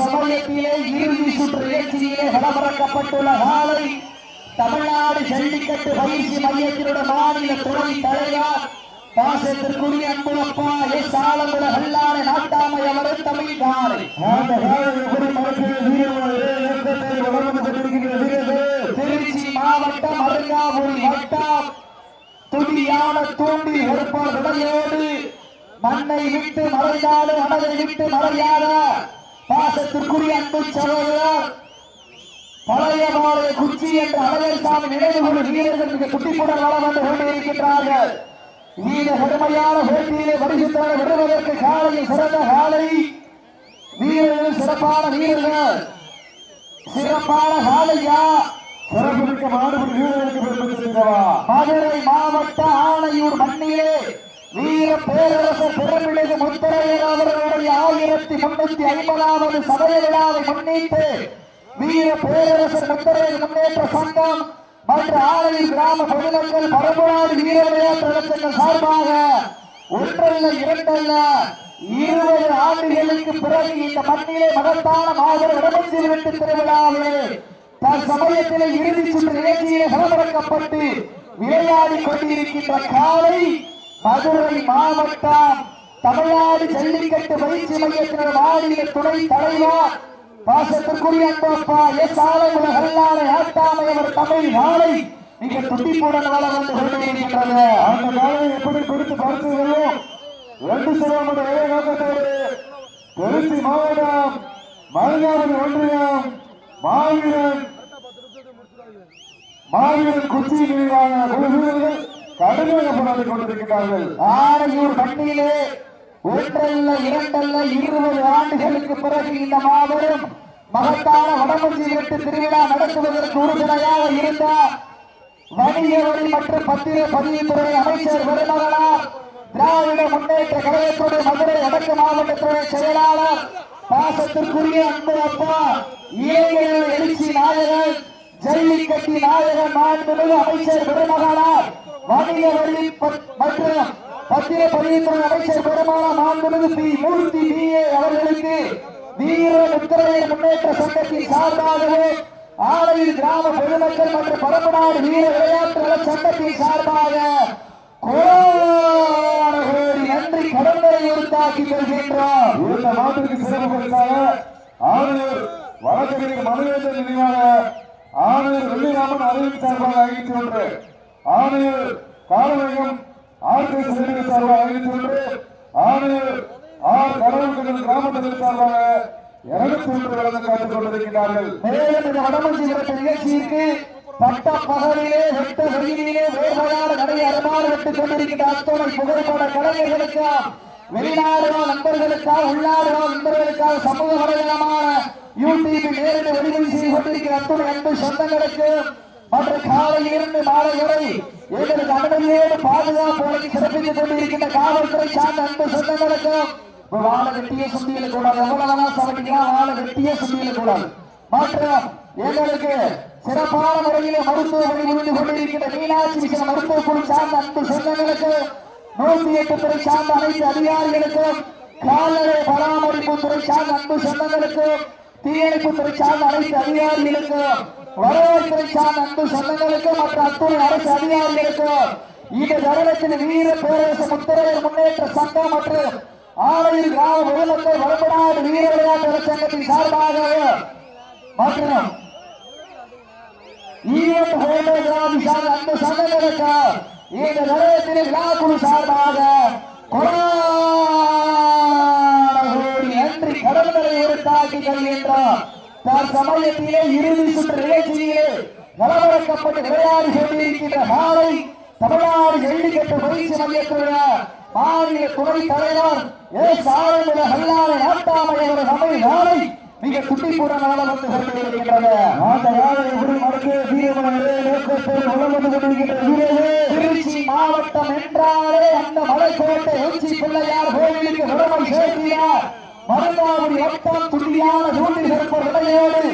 சமயத்திலே இறுதி சுற்று நிகழ்ச்சியிலே கலவரக்கப்பட்டுள்ள காலை தமிழ்நாடு ஜல்லிக்கட்டு பயிற்சி மையத்தினுடைய மாநில துணை தலைவர் பாசத்திற்குரிய அன்புலப்பா எஸ். ஆலங்குல ஹல்லான நாட்டாமை அவரும் தமிழ் காலை. திருச்சி மாவட்டம் அருங்காபுரி வட்டம் தூண்டி எடுப்பார் விடையோடு மண்ணை விட்டு மறைந்தாலும் மனதை விட்டு மறையாத பாசத்திற்குரிய அன்பு சகோதரர் பழைய மாலை குச்சி என்ற அழகர் சாமி நினைவு கொண்டு வீரர்கள் மிக குட்டிப்புடன் வளம் வந்து கொண்டிருக்கின்றார்கள். வீர கடுமையான போட்டியிலே பரிசுத்தான விடுவதற்கு காலையில் சிறந்த காலை. வீரர்கள் சிறப்பான வீரர்கள். சிறப்பான காலையா? சிறப்புமிக்க மாடுபடி வீரர்களுக்கு பெருமைப்படுத்திருக்கவா மதுரை மாவட்ட ஆணையூர் மண்ணிலே வீர பேரரசு பிறப்பிடகு முத்தரையர் அவர்களுடைய ஆயிரத்தி முன்னூத்தி ஐம்பதாவது சதய விழாவை முன்னிட்டு வீர பேரரசு முத்தரையர் முன்னேற்ற சங்கம் மற்ற ஆணையூர் கிராம பொதுமக்கள் பரம்பராடு வீர விளையாட்டு சார்பாக ஒன்றல்ல இரண்டல்ல இருபது ஆண்டுகளுக்கு பிறகு இந்த மண்ணிலே மகத்தான மாபெரும் இடமத்தில் விட்டு திருவிழாவிலே தற்சமயத்திலே இறுதி சுற்று நிகழ்ச்சியிலே கலவரக்கப்பட்டு விளையாடி கொண்டிருக்கின்ற காலை மதுரை மாவட்டம் தமிழ்நாடு ஜல்லிக்கட்டு பயிற்சி மையத்தினர் மாநில துணை தலைவர் பாசத்திற்குரிய அன்பப்பா எஸ் ஆலங்குல ஹல்லாலை ஆட்டாமை அவர் தமிழ் நாளை மிக துடிப்புடன் வளம் வந்து கொண்டிருக்கின்றது. அந்த காலை எப்படி பிடித்து பரிசுகளும் ரெண்டு சிவமுடைய ஒரே நோக்கத்தோடு திருச்சி மாவட்டம் மருங்காவதி ஒன்றியம் மாவீரன் மாவீரன் குச்சி நினைவாக குழு கடுமையாக போராடி கொண்டிருக்கிறார்கள் ஆரையூர் மண்ணிலே ஒன்றல்ல இரண்டல்ல இருபது ஆண்டுகளுக்கு பிறகு இந்த மாபெரும் மகத்தான வடமஞ்சி எட்டு திருவிழா நடத்துவதற்கு உறுதுணையாக இருந்த வணிக வரி மற்றும் பத்திர பதிவுத்துறை அமைச்சர் பெருமகனார் திராவிட முன்னேற்ற கழகத்துடைய மதுரை வடக்கு மாவட்டத்துறை செயலாளர் பாசத்திற்குரிய அன்பு அப்பா இளைஞர்கள் எழுச்சி நாயகன் ஜல்லிக்கட்டி நாயகன் மாண்புமிகு அமைச்சர் பெருமகனார் வணிக வரி பத்- மற்றும் பதிவுத்துறை அமைச்சர் பெருமானா மாண்புமிகு பி மூர்த்தி பி. ஏ. அவர்களுக்கு வீர முத்திரையர் முன்னேற்ற சங்கத்தின் சார்பாகவே ஆலையில் கிராம பொதுமக்கள் மற்றும் பரம்பநாடு வீர விளையாட்டு நல சங்கத்தின் சார்பாக நன்றி கடன்களை உருத்தாக்கி கொள்கின்றோம் இந்த மாட்டிற்கு சிறப்பு பரிசாக ஆணையர் வழக்கறிஞர் மனுவேந்தர் நினைவாக ஆணையர் வெள்ளிராமன் அறிவிப்பு சார்பாக அறிவித்து ஒன்று ஆணையர் காலவேகம் ஆர்கே சிறுமிகள் சார்பாக அறிவித்துள்ளது ஆணையர் ஆர் கடவுள்கள் கிராமத்தில் சார்பாக இருநூத்தி ஒன்று வழங்க காத்துக் கொண்டிருக்கிறார்கள் மேலும் இந்த வடமஞ்சி விரட்டு நிகழ்ச்சிக்கு பட்ட பகலிலே வெட்ட வெயிலிலே வேர்வையான கடை அருமாறு விட்டுக் கொண்டிருக்கின்ற அத்துணை புகைப்பட கலைஞர்களுக்கு வெளிநாடு நண்பர்களுக்காக உள்நாடு நண்பர்களுக்காக சமூக வலைதளமான யூடியூபில் நேரடி ஒளிபரப்பு செய்து கொண்டிருக்கிற அத்துணை அன்பு சொந்தங்களுக்கு மற்ற காலையிலிருந்து மாலை வரை எங்களுக்கு அனுமதியோடு பாதுகாப்பு வழங்கி சிறப்பித்துக் கொண்டிருக்கின்ற காவல்துறை சார்ந்த அன்பு சொந்தங்களுக்கும் வாழ வெட்டிய சுத்தியில கூடாது எவ்வளவு சமைக்கலாம் வாழ வெட்டிய சுத்தியில கூடாது மற்றும் எங்களுக்கு சிறப்பான முறையிலே மருத்துவ பணி கொண்டிருக்கின்ற மீனாட்சி மிஷன் மருத்துவ குழு சார்ந்த அன்பு சொந்தங்களுக்கு நூத்தி எட்டு துறை சார்ந்த அனைத்து அதிகாரிகளுக்கும் கால்நடை பராமரிப்பு துறை சார்ந்த அன்பு சொந்தங்களுக்கும் தீயணைப்பு துறை சார்ந்த அனைத்து அதிகாரிகளுக்கும் வருவாய்த்துறை சார்ந்த அன்பு சொந்தங்களுக்கும் மற்ற அத்துறை அரசு அதிகாரிகளுக்கும் இந்த தருணத்தில் வீர பேரரசு முத்திரையர் முன்னேற்ற சங்கம் மற்றும் ஆலையில் கிராம முதலமைச்சர் வரப்படாத வீர விளையாட்டு சங்கத்தின் சார்பாக மற்றும் ஈவெண்ட் போட்டோகிராபி சார்ந்த அன்பு சங்கங்களுக்கு இந்த நிலையத்தில் விழாக்குழு சார்பாக கொரோனா நன்றி கடல்களை உருட்டாக்கி தருகின்றோம் தற்சமயத்திலே இறுதி சுற்று நிகழ்ச்சியிலே நலவரக்கப்பட்டு விளையாடி கொண்டிருக்கின்ற மாலை தமிழ்நாடு ஜல்லிக்கட்டு பயிற்சி மையத்துடைய மாநில துணை தலைவர் ஏ ஆரம்புல ஹல்லாரை நாட்டாமையோட தமிழ் நாளை மிக குட்டிப்புடன் நலம் கொண்டிருக்கின்றது. அந்த காலை எப்படி மறக்க வீரமனே நோக்கத்தோடு வளம் கொண்டிருக்கின்ற வீரர்களே திருச்சி மாவட்டம் என்றாலே அந்த மலைக்கோட்டை உச்சி பிள்ளையார் கோவிலுக்கு விடுமை சேர்க்கிறார் மருந்தாவடி வட்டம் துல்லியான தூண்டி சிறப்பு நிலையோடு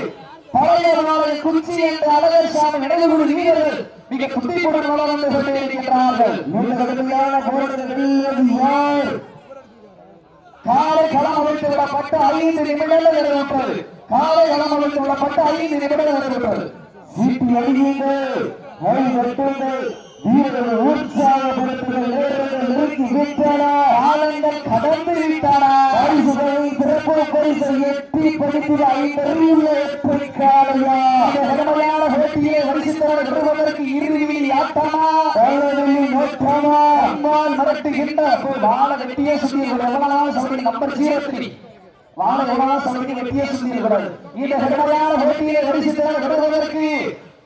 பழைய மாலை குச்சி என்ற அழகர் சாமி நினைவுகுழு வீரர்கள் மிக குட்டிப்புடன் வளர்ந்து வந்து கொண்டிருக்கின்றார்கள் இந்த கடுமையான யார் காலை களம் அமைத்து விடப்பட்ட ஐந்து நிமிடங்கள் நிறைவேற்றது காலை களம் அமைத்து விடப்பட்ட ஐந்து நிமிடங்கள் நிறைவேற்றது சீட்டு அடியுங்கள் கை தட்டுங்கள் வீரர்கள் உற்சாகப்படுத்துங்கள் நேரங்கள் கடந்து விட்டன பரிசுகளை சிறப்பு பரிசை எட்டி படித்து ஐந்தறிவுள்ள எட்டு காலையா? இந்த போட்டியை வரிசித்தவர்கள் பெறுவதற்கு ஆட்டமா நோக்கமா? வாழ வெட்டியே எவ்வளவு சமதி நம்பர் ஜீரோ த்ரீ வாழ எவ்வளவு சமதி வெட்டியே இந்த கடுமையான போட்டியை வரிசித்தவர் பெறுவதற்கு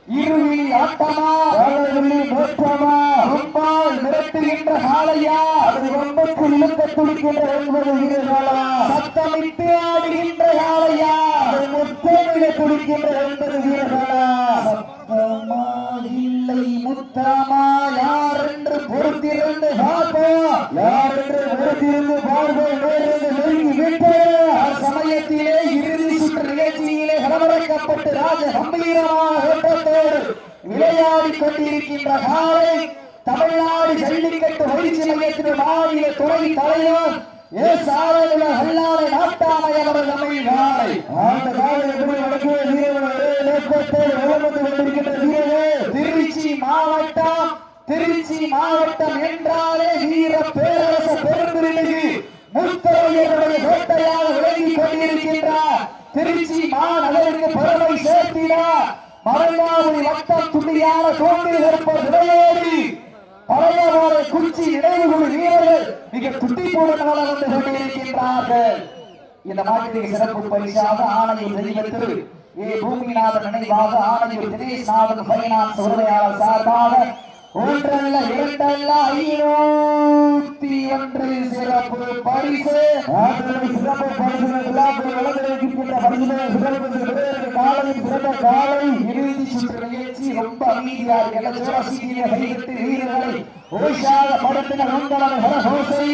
இறுதி ஆட்டமா காலையில் நோக்கமா அம்மாள் மிரட்டுகின்ற காலையா அது ரொம்பக்கு இழுக்க துடிக்கின்ற என்பது வீரர்களா சத்தமிட்டு ஆடுகின்ற காலையா அது முத்தமிழ துடிக்கின்ற என்பது வீரர்களா சத்தமாகி இல்லை முத்தமா யார் என்று பொறுத்திருந்து பார்ப்போம் யார் என்று பொறுத்திருந்து பார்ப்போம் நெருங்கி விட்டோம் சமயத்திலே இறுதி சுற்று நிகழ்ச்சியிலே கலவரக்கப்பட்டு ராஜ கம்பீரமான ஓட்டத்தோடு விளையாடி கொண்டிருக்கின்ற காலை தமிழ்நாடு ஜல்லிக்கட்டு பயிற்சி மையத்தின் மாநில துறை தலைவர் எஸ் ஆரோக்கிய அல்லாத நாட்டாமை அவர்கள் தமிழ் காலை அந்த காலை எப்படி நடக்கிற வீரர்களே நோக்கத்தோடு வளர்ந்து கொண்டிருக்கின்ற வீரரே திருச்சி மாவட்டம் திருச்சி மாவட்டம் என்றாலே வீர பேரரச பெருந்திருமிகு முத்தரையருடைய கோட்டையாக விளங்கிக் கொண்டிருக்கின்றார் திருச்சி மாநகருக்கு பெருமை சேர்த்தினார் மறையாவுடி வட்டம் துணியான தோன்றி இருப்பர் விளையாடி பழையவாறு குறிச்சி நினைவுகுழு வீரர்கள் மிக குட்டி துட்டிப்போடுமாக வந்து சொல்லியிருக்கின்றார்கள் இந்த மாட்டிற்கு சிறப்பு பரிசாக ஆணையம் தெய்வத்திரு ஏ. பூமிநாதன் நினைவாக ஆணையம் தினேஷ் நாதன் பைனான்ஸ் உரிமையாளர் சார்பாக ஒன்றல்ல இரண்டல்ல ஐநூத்தி ஒன்று சிறப்பு பரிசு. சிறப்பு பரிசு விழாக்கள் வளர்ந்திருக்கின்ற பரிசுகளை சிறப்பு வீரர்கள் சிறந்த காலை இறுதி சுற்று நிகழ்ச்சி ரொம்ப அமைதியாக என சோழசீரிய கைவிட்டு வீரர்களை ஓஷாக ஹரஹோசை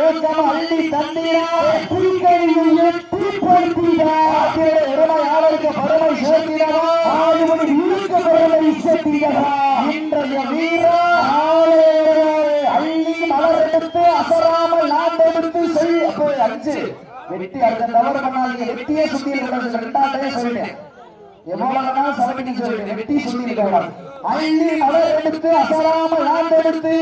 ஊக்கம அள்ளி புலிக்கையில் எட்டி சேர்த்தினவா இழுக்க இன்றைய வீரா அள்ளி மலர் எடுத்து அசராமல் அப்போ அஞ்சு வெட்டி அடுத்த தவறு பண்ணாதீங்க. வெட்டியே சுத்தி ரெண்டாட்டே சொல்லிட்டேன். சொல்லிட்டேன். வெட்டி சுத்தி அள்ளி மலர் எடுத்து அசராமல் நாட்டெடுத்து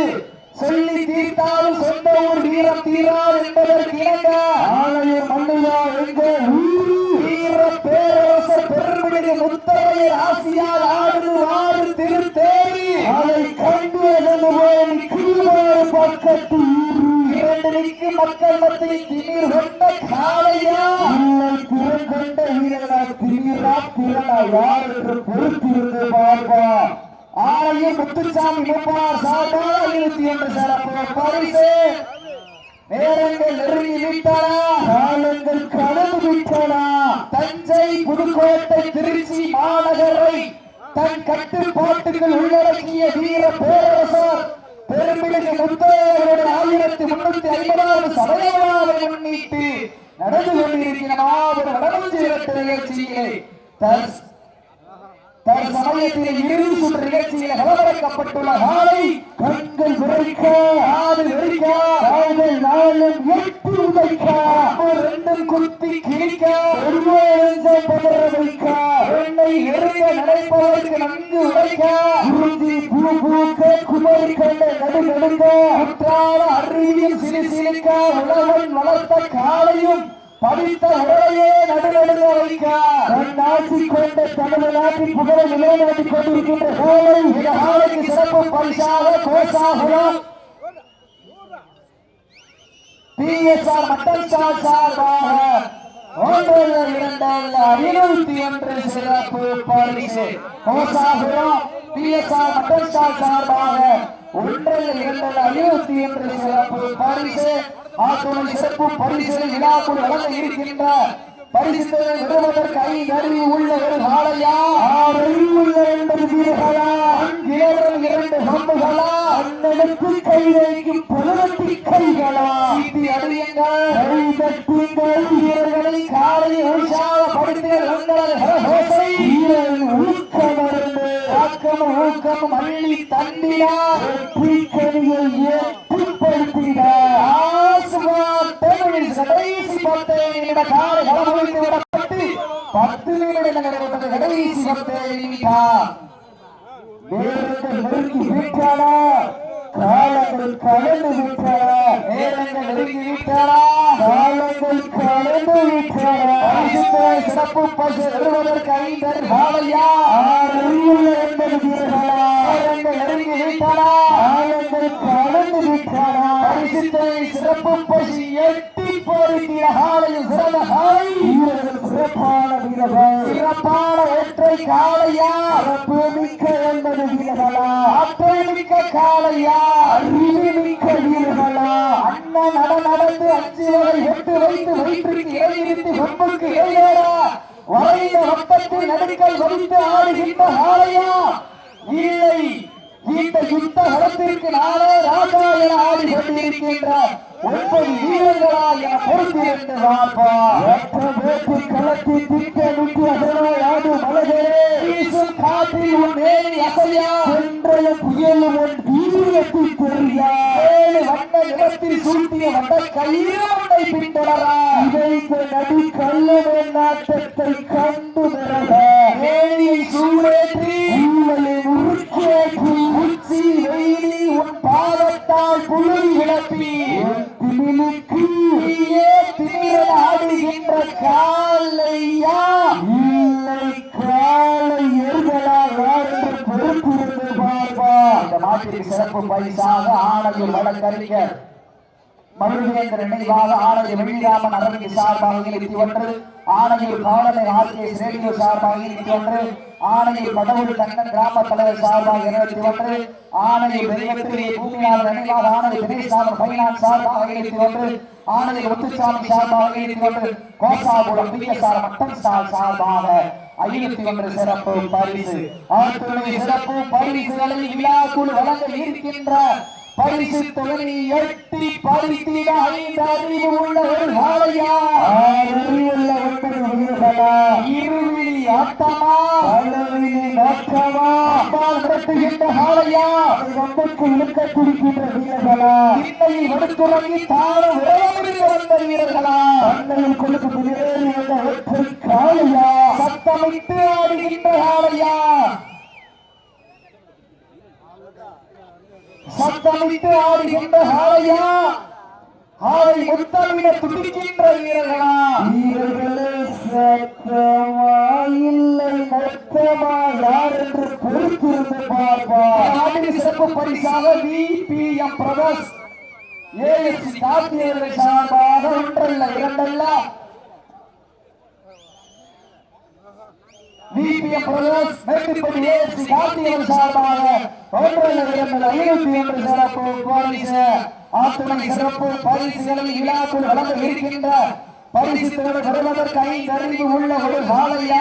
சொல்லி தீர்த்தாலும் சொந்த ஊர் வீரம் தீராது என்பதற்கு இணங்க. ஆலையூர் மண்ணுதா எங்க ஊரு வீர பேரரசர் பெருமிகு ஆசியால் ஆடுது ஆடு திருத்தேரி அதை கண்டு அதன் போய் பக்கத்து இரண்டு மக்கள் மத்தியில் திமிர் கொண்ட காளையா? இல்லை திறங்கொண்ட வீரனா திமிரா திறனா யார் என்று பொறுத்திருந்து பார்ப்பா. ஆலயம் முத்துசாமி முப்பார் சார்பாக இருபத்தி சிறப்பு. பரிசு! நேரங்கள் நெருங்கி விட்டன காலங்கள் கடந்து விட்டன தஞ்சை புதுக்கோட்டை திருச்சி மாநகரை தன் கட்டுப்பாட்டுக்குள் உள்ளடக்கிய வீர பேரரசர் பெருமிகு முத்தையர்களுடைய ஆயிரத்தி முன்னூத்தி ஐம்பதாவது சதவீதத்தை முன்னிட்டு நடந்து கொண்டிருக்கிற மாபெரும் செய்யப்பட்ட நிகழ்ச்சியிலே தற்சமயத்தில் இறுதி சுற்று நிகழ்ச்சியில் கலவரக்கப்பட்டுள்ள காலை கண்கள் விரைக்க காது வெறிக்க கால்கள் நாளும் எட்டு உதைக்க ஒரு குத்தி கிழிக்க வைக்க என்னை நெருங்க நினைப்பதற்கு நன்கு உடைக்க குறிஞ்சி பூ பூக்க குமரி கண்ட சிலிக்க உழவன் வளர்த்த காலையும் படித்த உடலையே நடுநடுங்க வைக்க தன் ஆட்சி கொண்ட தனது நாட்டின் புகழை நிலைநாட்டிக் கொண்டிருக்கின்ற கோலை இந்த காலைக்கு சிறப்பு பரிசாக கோசாகுலம் பிஎஸ்ஆர் மட்டன் ஸ்டார் சார்பாக ஒன்றில் இரண்டல்ல ஐநூத்தி ஒன்று சிறப்பு பரிசு. கோசாகுலம் பிஎஸ்ஆர் மட்டன் சார்பாக ஐநூத்தி ஒன்று சிறப்பு பரிசு. ஆத்துணை சிறப்பு பரிசு விழாக்குள் வழங்க இருக்கின்ற பரிசு விடுவதற்கு ஐந்து அறிவு உள்ள ஒரு காலையா உள்ள என்பது வீரர்களா அங்கிலேறும் இரண்டு சொம்புகளா? அன்னெடுத்து கை வைக்கும் பலவட்டி கைகளா? சீட்டி அடியுங்கள் வீரர்களை காலையில் உற்சாகப்படுத்திய உங்களது ஊக்கமருந்து காக்க ஆக்கமும் அள்ளி தந்தினார். வெற்றிக்கனியை கால களமொழித்து விடப்பட்டு பத்து நிமிடங்கள் கடைசி பத்து நிமிடம். நேரங்கள் நெருங்கி விட்டானா காலங்கள் கலந்து விட்டானா நேரங்கள் நெருங்கி விட்டானா காலங்கள் கலந்து விட்டானா சிறப்பு பசு எழுவதற்கு பாவையா? அறிவுள்ள என்பது வீரர்களா? நெருங்கி காலங்கள் கலந்து சிறப்பு பசு போரிட்டிய காலையில் சிறந்த காலை வீரர்கள் சிறப்பான வீரர்கள். சிறப்பான ஒற்றை காளையா. சிறப்பு மிக்க என்பது வீரர்களா. ஆற்றல் மிக்க காளையா. அறிவு மிக்க வீரர்களா. அண்ணன் நட நடந்து அஞ்சு வகை எட்டு வைத்து வயிற்றுக்கு இறையிருந்து கொம்புக்கு இறையாரா வரைந்த வட்டத்தில் நடுக்கல் வடித்து ஆடுகின்ற காளையா. இல்லை இந்த யுத்த களத்திற்கு நானே ராஜா என ஆடி கொண்டிருக்கின்ற ஒன்பது வீரர்களா என பொறுத்திருந்து வாப்பா வேட்டு களத்தி திக்க நிற்கிற அசலாய் ஆடு மலகே வீசும் காற்றில் உன் மேனி அசையா. சென்றைய புயலும் உன் வீரத்தை தெரியா ஏழு வண்ண நிலத்தில் சூட்டிய வட்ட கயிறு உன்னை பின்தொடரா. இதைக்கு நடி கல்லவன் நாட்டத்தை கண்டு மிரக மேனியை சூடேற்றி. உங்களை உருக்கேற்றி உச்சி வெயிலி உன் பாதத்தால் புழுதி விளப்பி. திமிலுக்கு நீயே திமிரன் ஆடுகின்ற காலையா? இல்லை காலை எருதலா யார் பொறுப்பு இருந்து பார்ப்பா. இந்த மாட்டிற்கு சிறப்பு பரிசாக ஆனது வழக்கறிஞர் மருதுவேந்தர் நினைவாக ஆணைய வெள்ளிராமன் அரவிந்த் சார்பாக இருபத்தி ஒன்று ஆணையில் காலனை ஆர்கேஎஸ் ரேடியோ சார்பாக இருபத்தி ஒன்று கடவுள் கண்ணன் கிராம தலைவர் சார்பாக இருபத்தி ஒன்று பூமியாளர் நினைவாக சார்பாக இருபத்தி ஒன்று முத்துசாமி சார்பாக இருபத்தி ஒன்று கோசாபுரம் பிஎஸ்ஆர் மட்டன் சார்பாக ஐநூத்தி ஒன்று சிறப்பு பரிசு. ஆற்றுமை சிறப்பு பரிசுகளை வழங்க இருக்கின்ற பரிசு தொகை எட்டி பரிசீல ஐந்து அறிவு உள்ள ஒரு காளையா அறிவுள்ள ஒன்பது வீரர்களா இருவிழி ஆட்டமா பலவிழி நோக்கமா அப்பால் நடத்துகின்ற காளையா ரொம்பக்கு இழுக்க துடிக்கின்ற வீரர்களா இன்னையில் வடுத்துறங்கி தானும் விரைவில் வந்த வீரர்களா அன்னையில் கொடுத்து வெளியேறி வந்த ஒற்றை சத்தமிட்டு ஆடுகின்ற சத்தமிட்டு ஆடுகின்ற ஹாலையா? ஹாலை முத்தமிட துடிக்கின்ற வீரர்களா? வீரர்களே சத்தமா இல்லை மொத்தமா யார் என்று பொறுத்திருந்து பார்ப்பா. நாட்டின் சிறப்பு பரிசாக V. P. M. Prakash ASC காத்தியர்கள் சார்பாக ஒன்றல்ல இரண்டல்ல. விபிஎம் பிரதேஷ் மேட்டுப்பட்டி ஏஎஸ்சி கார்த்திகன் சார்பாக ஒன்றல்ல இரண்டு ஐநூத்தி ஒன்று சிறப்பு பரிசு ஆத்துணை சிறப்பு பரிசுகளை விழாக்குள் வழங்க இருக்கின்ற பரிசு தேவை வருவதற்கு ஐந்து அறிவு உள்ள ஒரு காலையா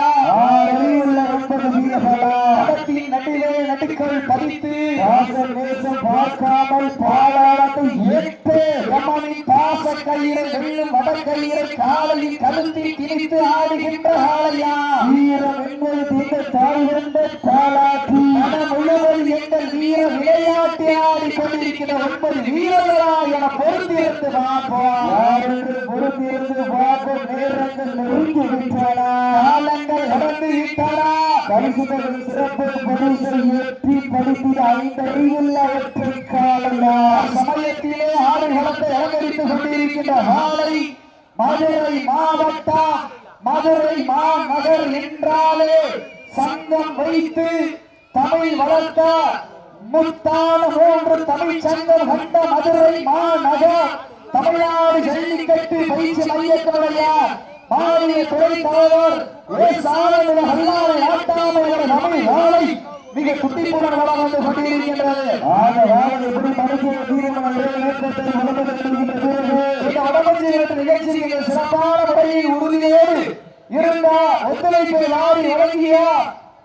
அறிவுள்ள ஒன்பது வீரர்களா கடத்தின் நடுவே நடுக்கள் பதித்து பாசம் நேசம் பார்க்காமல் பாலாளத்தை ஏற்று யமனின் பாச கயிறை வெள்ளும் வடக்கயிறை காலையில் கழுத்தில் திணித்து ஆடுகின்ற தாய் வந்த தாளாட்டி மனம் முழுவதும் எங்கள் வீர விளையாட்டு ஆடி கொண்டிருக்கிற ஒன்பது வீரர்களா என பொறுத்திருந்து பார்ப்போம் பொறுத்திருந்து பார்ப்போம் நேரங்கள் நெருங்கி விட்டன. காலங்கள் கடந்து விட்டன. பரிசுகளின் சிறப்பு பரிசை ஏற்றி படித்திட ஐந்தறிவுள்ள ஒற்றை காலையா சமயத்திலே ஆடு களத்தை அலங்கரித்துக் கொண்டிருக்கின்ற காலை மதுரை மாவட்டம் மதுரை மாநகர் என்றாலே சங்கம் வைத்து தமிழ் வளர்த்த முத்தான மூன்று தமிழ் சங்கம் கண்ட மதுரை மாநகர். தமிழ்நாடு ஜல்லிக்கட்டு பயிற்சி மையத்தினுடைய மாநில துறை தலைவர் எஸ் மிக குட்டிப்புடன் வந்து கொண்டிருக்கின்றது. வளர்ந்து சிறப்பான முறையில் உறுதியோடு இருந்த ஒத்துழைப்பை வாரி வழங்கிய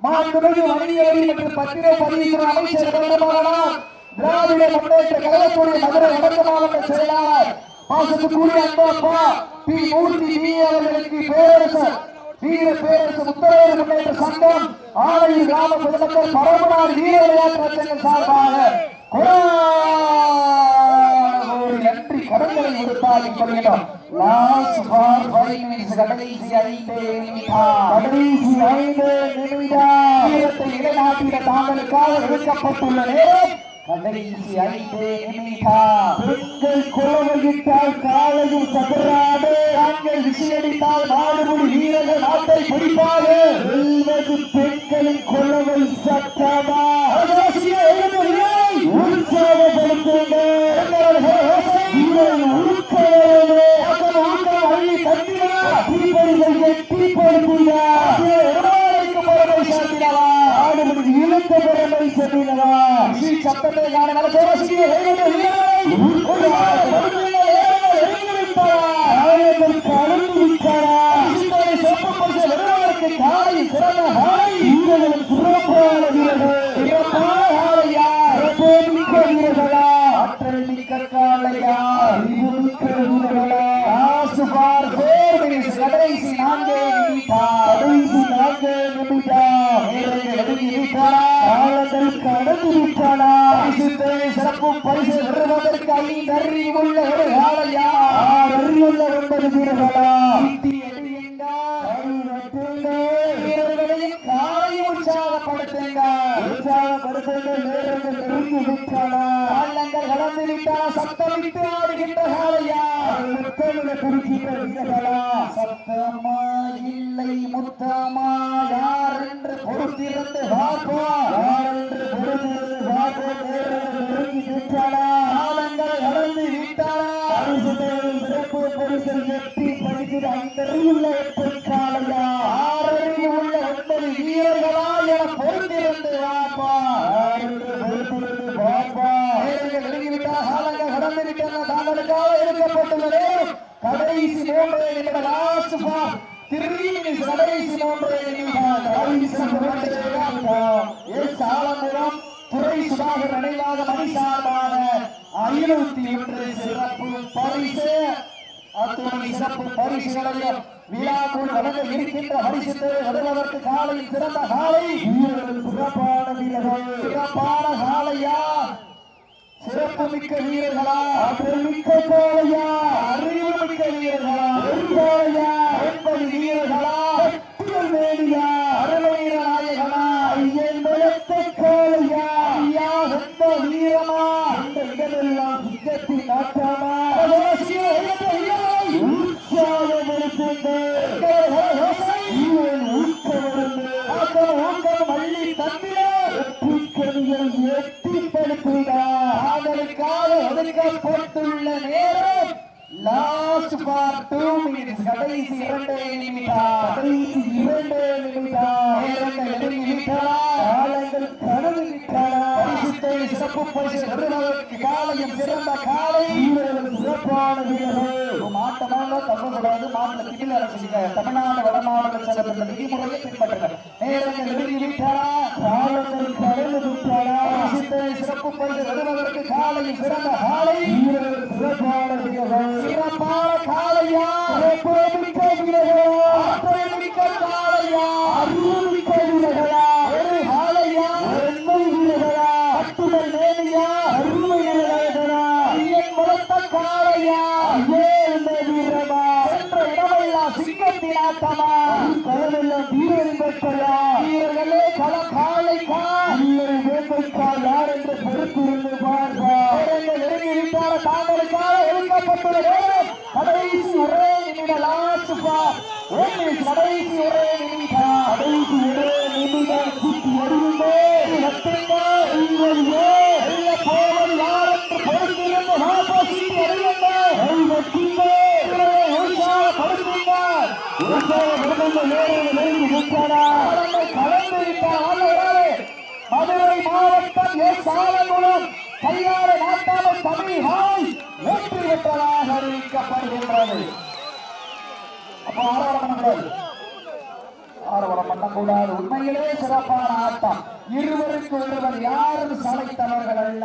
மாண்புமிகு மணியேறி மற்றும் பத்திர பதிவுத்துறை அமைச்சர் கருணமானார் திராவிட முன்னேற்ற கழகத்துடைய மதுரை வடக்கு மாவட்ட செயலாளர் பாசத்துக்குரிய அன்பப்பா பி. மூர்த்தி பி அவர்களுக்கு பேரரசர் வீர பேரரசு முத்தரையர் முன்னேற்ற சங்கம் ஆலையில் கிராம பொதுமக்கள் பரமநாடு வீர விளையாட்டு சார்பாக கடன்களை கொடுத்தால் சொல்கிறோம் லாஸ்ட் ஃபார் ஃபைவ் மினிட்ஸ் கடைசி ஐந்து நிமிடம் கடைசி ஐந்து நிமிடம் வீரத்தை நிலைநாட்டிட தாங்களுக்காக எடுக்கப்பட்டுள்ள நேரம் கடைசி ஐந்து நிமிடம் பெண்கள் குலவையிட்டால் காலையில் சதுராடு ஆண்கள் விசிலடித்தால் மாடுபடி வீரர்கள் நாட்டை பிடிப்பார்கள். பெண்களின் குலவை சட்டமா கடைசி நான்கே நிமிடம் கடைசி நான்கே நிமிடம் நேரங்கள் நெருங்கி விட்டாரா காலங்கள் கடந்து விட்டாரா பரிசு தேவை சிறப்பு பரிசு பெறுவதற்கு ஐந்து ஒரு காலையா அறிவுள்ள ஒன்பது வீரர்களா சத்தமிட்டு ஆடுகின்ற காலையா சத்தமா இல்லை முத்தமா யார் என்று பொறுத்திருந்து பார்ப்போம். எட்டி படிக்கிற ஐந்தறிவுள்ள உள்ள காலையா ஆறறிவு உள்ள ஒன்பது வீரர்களா என பொறுத்திருந்து வாப்பா என்று பொறுத்திருந்து வாப்பா தாங்களுக்காக கடைசி மூன்று லாஸ்ட் கடைசி மூன்று துறை சுதாகர் நினைவாக ஐநூத்தி அத்துணை சிறப்பு பரிசுகளையும் விழாக்குள் வழங்க இருக்கின்ற பரிசுத்தை வருவதற்கு காலையில் சிறந்த காலை. சிறப்பான வீரர்கள். சிறப்பான காலையா? சிறப்பு மிக்க வீரர்களா? மிக்க காளையா அறிவு மிக்க வீரர்களா? காளையா ஒன்பது வீரர்களா? வேடியா அருளவீர நாயகனா ஐயன் பலத்த காளையா ஐயா சொந்த வீரமா? அந்த இடமெல்லாம் சிங்கத்தின் நாட்டாமா ஊக்கம் மல்லி தந்திர வெற்றிக்கணிகள் எட்டிப்படுத்துகிறார் அதற்காக ஒதுக்கப்பட்டுள்ள நேரம் லாஸ்ட் ஃபார் டூ மினிட்ஸ் கடைசி இரண்டு நிமிடம். கடைசி இரண்டு நிமிடம். நேரங்கள் நெருங்கி விட்டன காலங்கள் கடந்து விட்டன. பரிசுத்தை சிறப்பு பரிசு பெறுவதற்கு காலையும் சிறந்த காலை. வீரர்கள் சிறப்பான வீரர்கள் திகில் அரசிங்க தமிழ்நாடு வடமாநில விதிமுறையை நேரங்கள் காலங்கள் கடந்து விட்டன. பரிசுத்தை சிறப்பு பரிசு பெறுவதற்கு காலையும் சிறந்த காலை. சிறப்பான வீரர்கள் சிறப்பான காலையா சிறப்பு மிக்க வீரர்களா ஆற்றல் மிக்க காலையா அறிவு மிக்க வீரர்களா ஒரு காலையா எண்மை வீரர்களா கட்டுதல் மேலையா அருமை வீரர்களா ஐயன் முழத்த காலையா ஐயே இந்த வீரமா சென்ற இடமெல்லாம் சிங்கத்தின் ஆட்டமா களமெல்லாம் வீரரின் பெற்றயா வீரர்களே கள காலைக்கா வீரரை வேட்டைக்கா யார் என்று பொறுத்திருந்து பார்ப்பா வீரர்கள் நெருங்கி விட்டார தாங்களுக்காக ஒதுக்கப்பட்டுள்ள நேரம் கடைசி ஒரே நிமிட லாஸ்ட் பார் கடைசி ஒரே நிமிடம் கடைசி ஒரே நிமிடம் சுத்தி வருகின்றே நட்டுங்க ஐவரியே வெல்ல போவது யார் என்று பொறுத்திருந்து வாப்பா சுத்தி வருகின்ற நட்டுங்க உற்சாகப்படுத்துங்க உற்சாகப்படுத்துங்க நேரம் நெருங்கி விட்டாரா கலந்து விட்டார் மதுரை மாவட்டம் எஸ் ஆலங்குளம் கையாள நாட்டாள தமிழ் வெற்றி பெற்றதாக அறிவிக்கப்படுகின்றது. அப்போ ஆரவாரம் பண்ணக்கூடாது உண்மையிலே சிறப்பான ஆட்டம். இருவருக்கு ஒருவர் யாரும் சமைத்தவர்கள் அல்ல.